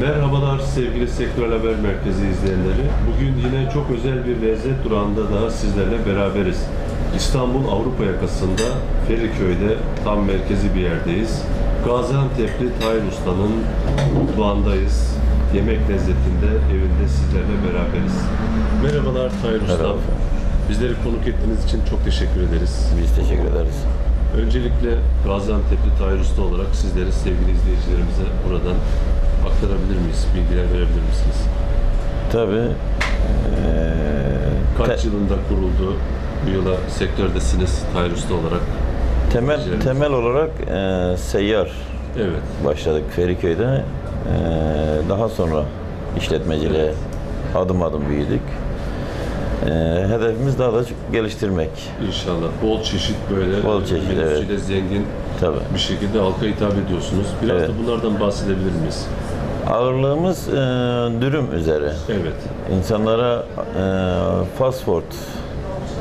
Merhabalar sevgili Sektörel Haber Merkezi izleyenleri. Bugün yine çok özel bir lezzet durağında daha sizlerle beraberiz. İstanbul Avrupa yakasında Feriköy'de tam merkezi bir yerdeyiz. Gaziantep'li Tahir Usta'nın mutfağındayız. Yemek lezzetinde evinde sizlerle beraberiz. Merhabalar Tahir Usta. Merhaba. Bizleri konuk ettiğiniz için çok teşekkür ederiz. Biz teşekkür ederiz. Öncelikle Gaziantep'li Tahir Usta olarak sizleri sevgili izleyicilerimize buradan aktarabilir miyiz? Bilgiler verebilir misiniz? Tabii eee, Kaç te- yılında kuruldu? Bu yıla sektördesiniz Tahir Usta olarak. temel Güzel. temel olarak eee, seyyar Evet. başladık Feriköy'de. Eee, daha sonra işletmeciliğe adım adım büyüdük. Eee, hedefimiz daha da geliştirmek. İnşallah. Bol çeşit böyle Bol çeşit, menüsüyle zengin Tabii. bir şekilde halka hitap ediyorsunuz. Biraz Evet. da bunlardan bahsedebilir miyiz? Ağırlığımız eee, dürüm üzeri. Evet. İnsanlara eee fast food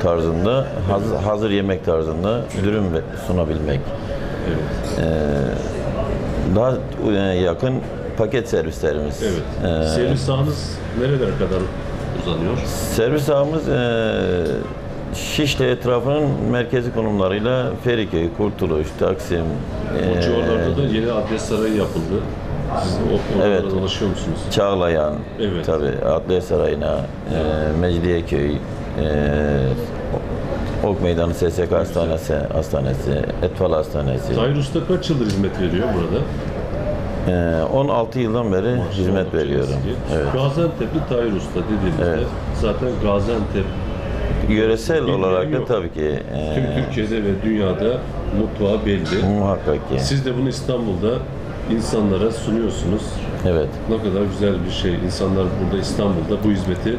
tarzında, hazır, hazır yemek tarzında dürüm sunabilmek. Evet. Eee, daha e, yakın paket servislerimiz. Evet. Eee, Servis sahanız nerelere kadar uzanıyor? servis ağımız eee Şişli etrafının merkezi konumlarıyla Feriköy, Kurtuluş, Taksim, O civarlarda da yeni adres sarayı yapıldı. Siz o Evet. dolaşıyor musunuz? Çağlayan, Evet. tabii Adliye Sarayı'na, eee Mecidiyeköy, eee Ok Meydanı SSK Hastanesi, Hastanesi, Etfal Hastanesi. Tahir Usta kaç yıldır hizmet veriyor burada? Eee, 16 yıldan beri hizmet Maşallah, veriyorum. eski. Evet. Gaziantep'li Tahir Usta dediğimizde Evet. zaten Gaziantep Yöresel olarak da yok. tabii ki tüm eee, Türkiye'de ve dünyada mutfağı belli. muhakkak ki. Siz de bunu İstanbul'da insanlara sunuyorsunuz. Evet, Ne kadar güzel bir şey. İnsanlar burada İstanbul'da bu hizmeti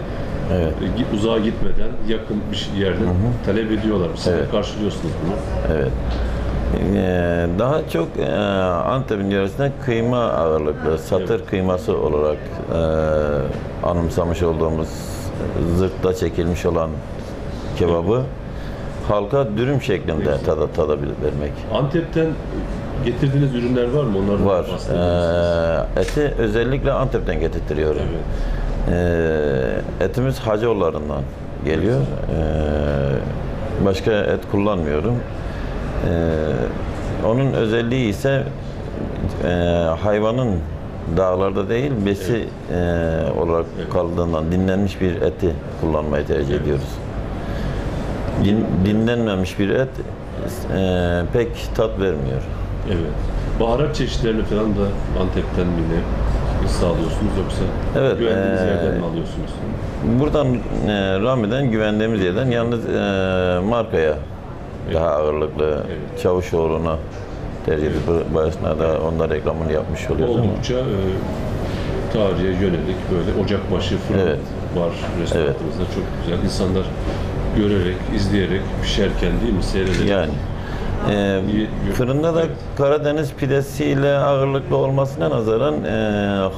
evet, e, uzağa gitmeden yakın bir şey- yerden talep ediyorlar. Siz Evet. karşılıyorsunuz bunu. evet. Eee, daha çok eee, Antep'in yöresinde kıyma ağırlıklı, satır kıyması olarak eee, anımsamış olduğumuz zırtta çekilmiş olan kebabı halka dürüm şeklinde tada tadabilmek. Antep'ten getirdiğiniz ürünler var mı? Onlardan Var. Eee, eti özellikle Antep'ten getirtiyorum. Evet. Eee, etimiz Hacıoğulları'ndan geliyor. Eee, başka et kullanmıyorum. Eee, onun özelliği ise eee, hayvanın dağlarda değil besi eee, olarak Evet. kaldığından dinlenmiş bir eti kullanmayı tercih ediyoruz. Din, dinlenmemiş bir et eee, pek tat vermiyor. Evet. Baharat çeşitlerini falan da Antep'ten mi ne sağlıyorsunuz yoksa Evet, güvendiğiniz eee, yerden mi alıyorsunuz? Buradan e, Rami'den güvendiğimiz yerden yalnız e, markaya daha ağırlıklı Evet. Çavuşoğlu'na tercih edip bu esnada onda reklamını yapmış oluyoruz ama Oldukça e, tarihe yönelik böyle ocakbaşı fırın Evet. var restoranımızda. Çok güzel. İnsanlar görerek, izleyerek pişerken değil mi seyrederek yani e, fırında da. Karadeniz pidesiyle ağırlıklı olmasına nazaran e,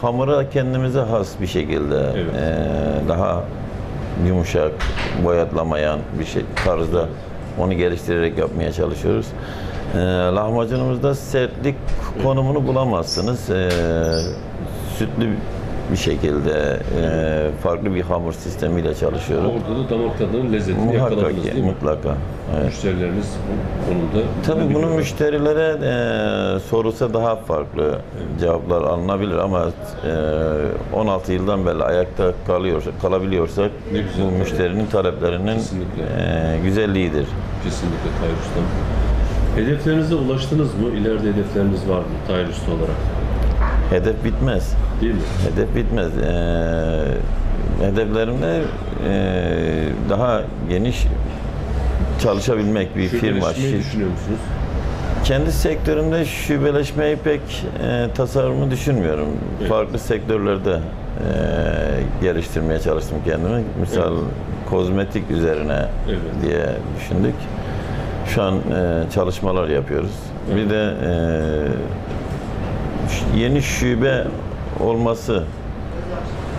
hamura kendimize has bir şekilde Evet. e, daha yumuşak, boyatlamayan bir şey tarzda onu geliştirerek yapmaya çalışıyoruz. E, lahmacunumuzda sertlik konumunu bulamazsınız. E, sütlü bir şekilde e, farklı bir hamur sistemiyle çalışıyorum. orada da damak tadının lezzetini Muhakkak yakaladınız ki, değil mi? mutlaka. Evet. Müşterileriniz bu konuda Tabii bunu müşterilere e, sorulsa daha farklı cevaplar alınabilir ama e, 16 yıldan beri ayakta kalıyorsak, kalabiliyorsak Ne güzel, bu müşterinin taleplerinin Kesinlikle. e, güzelliğidir. Kesinlikle Tahir Usta. Hedeflerinize ulaştınız mı? İleride hedefleriniz var mı Tahir Usta olarak? Hedef bitmez. Değil mi? Hedef bitmez. E, hedeflerimde e, daha geniş çalışabilmek bir firma. Şubeleşmeyi düşünüyor musunuz? Kendi sektörümde şubeleşmeyi pek e, tasarrumu düşünmüyorum. Evet. Farklı sektörlerde e, geliştirmeye çalıştım kendimi. Misal Evet. kozmetik üzerine Evet. diye düşündük. Şu an e, çalışmalar yapıyoruz. Bir de e, yeni şube olması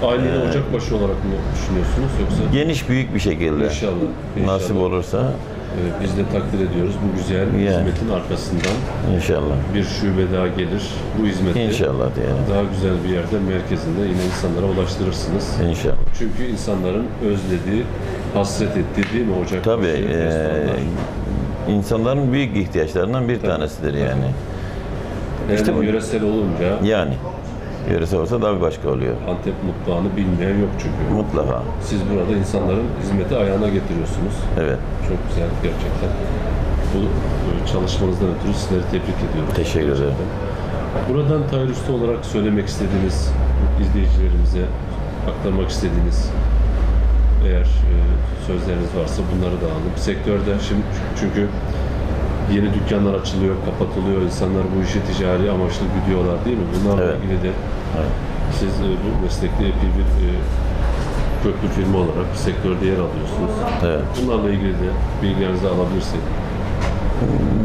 Ailede ocakbaşı olarak mı düşünüyorsunuz yoksa? geniş büyük bir şekilde İnşallah. inşallah. nasip olursa Ee, Biz de takdir ediyoruz bu güzel Yani. hizmetin arkasından İnşallah. bir şube daha gelir. Bu hizmeti İnşallah diyelim. daha güzel bir yerde merkezinde yine insanlara ulaştırırsınız. İnşallah. Çünkü insanların özlediği, hasret ettiği değil mi ocak? Tabii başı restoranlar? insanların büyük ihtiyaçlarından bir tanesidir yani. Eğer işte bu- yöresel olunca Yani yöresel olsa daha bir başka oluyor. Antep mutfağını bilmeyen yok çünkü. Mutlaka. Siz burada insanların hizmeti ayağına getiriyorsunuz. Evet. Çok güzel gerçekten. Bu e, çalışmanızdan ötürü sizleri tebrik ediyorum. Teşekkür ederim. Gerçekten. Buradan Tahir Usta olarak söylemek istediğiniz izleyicilerimize aktarmak istediğiniz eğer e, sözleriniz varsa bunları da alalım. Sektörde şimdi çünkü yeni dükkanlar açılıyor, kapatılıyor. İnsanlar bu işi ticari amaçlı gidiyorlar değil mi? Bunlarla Evet. ilgili de Evet. siz e, bu meslekte epey bir e, köklü firma olarak sektörde yer alıyorsunuz. Evet. Bunlarla ilgili de bilgilerinizi alabilirsek.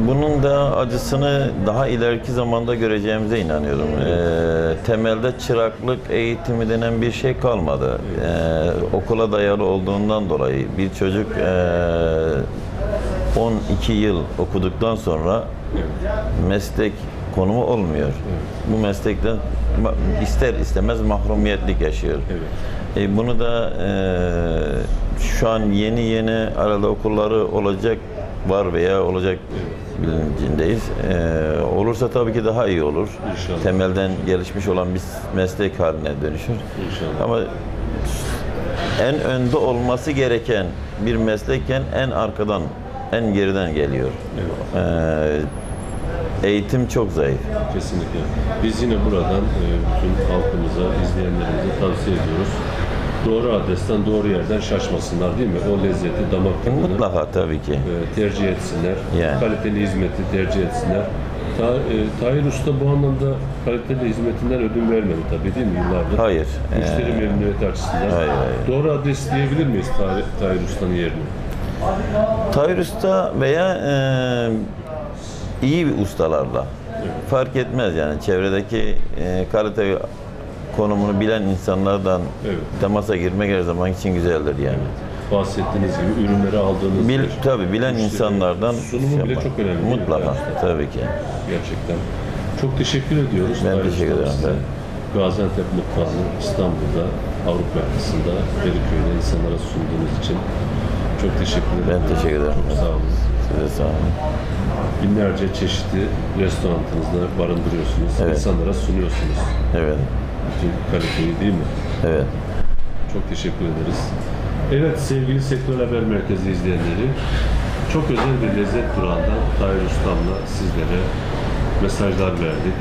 Bunun da acısını daha ileriki zamanda göreceğimize inanıyorum. Eee, temelde çıraklık eğitimi denen bir şey kalmadı. Eee, okula dayalı olduğundan dolayı bir çocuk eee, 12 yıl okuduktan sonra meslek konumu olmuyor. Bu meslekten ma- ister istemez mahrumiyetlik yaşıyor. Evet. E, bunu da e, şu an yeni yeni arada okulları olacak var veya olacak bilincindeyiz. E, olursa tabii ki daha iyi olur. İnşallah. Temelden gelişmiş olan bir meslek haline dönüşür. İnşallah. Ama en önde olması gereken bir meslekken en arkadan, en geriden geliyor. Evet. E, eğitim çok zayıf. Kesinlikle. Biz yine buradan e, bütün halkımıza, izleyenlerimize tavsiye ediyoruz. Doğru adresten, doğru yerden şaşmasınlar değil mi? O lezzeti, damak tadını Mutlaka tabii ki. e, tercih etsinler. Yani. Kaliteli hizmeti tercih etsinler. Ta, e, Tahir Usta bu anlamda kaliteli hizmetinden ödün vermedi tabii değil mi yıllardır? Hayır. Müşteri E, memnuniyeti açısından. hayır, hayır. Doğru adres diyebilir miyiz Tahir, Tahir Usta'nın yerini? Tahir Usta veya e, iyi bir ustalarla fark etmez yani çevredeki e, kalite konumunu bilen insanlardan Evet. temasa girmek her zaman için güzeldir yani. Bahsettiğiniz gibi ürünleri aldığınız Bil, tabii bilen insanlardan Sunumu şey bile çok önemli. Mutlaka tabii ki. Gerçekten. Çok teşekkür ediyoruz. Ben Tahir teşekkür ederim. size. Gaziantep mutfağını İstanbul'da, Avrupa yakasında, Feriköy'de insanlara sunduğunuz için çok teşekkür ederim. Ben teşekkür ederim. Çok sağ olun. Size sağ olun. Binlerce çeşitli restoranınızda barındırıyorsunuz. Evet. İnsanlara sunuyorsunuz. Evet. Bütün kaliteyi değil mi? Evet. Çok teşekkür ederiz. Evet sevgili Sektör Haber Merkezi izleyenleri, çok özel bir lezzet durağından Tahir Ustam'la sizlere mesajlar verdik.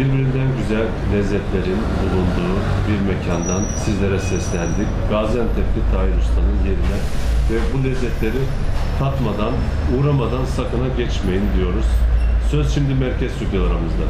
Birbirinden güzel lezzetlerin bulunduğu bir mekandan sizlere seslendik. Gaziantep'li Tahir Usta'nın yerine ve bu lezzetleri tatmadan, uğramadan sakına geçmeyin diyoruz. Söz şimdi merkez stüdyolarımızda.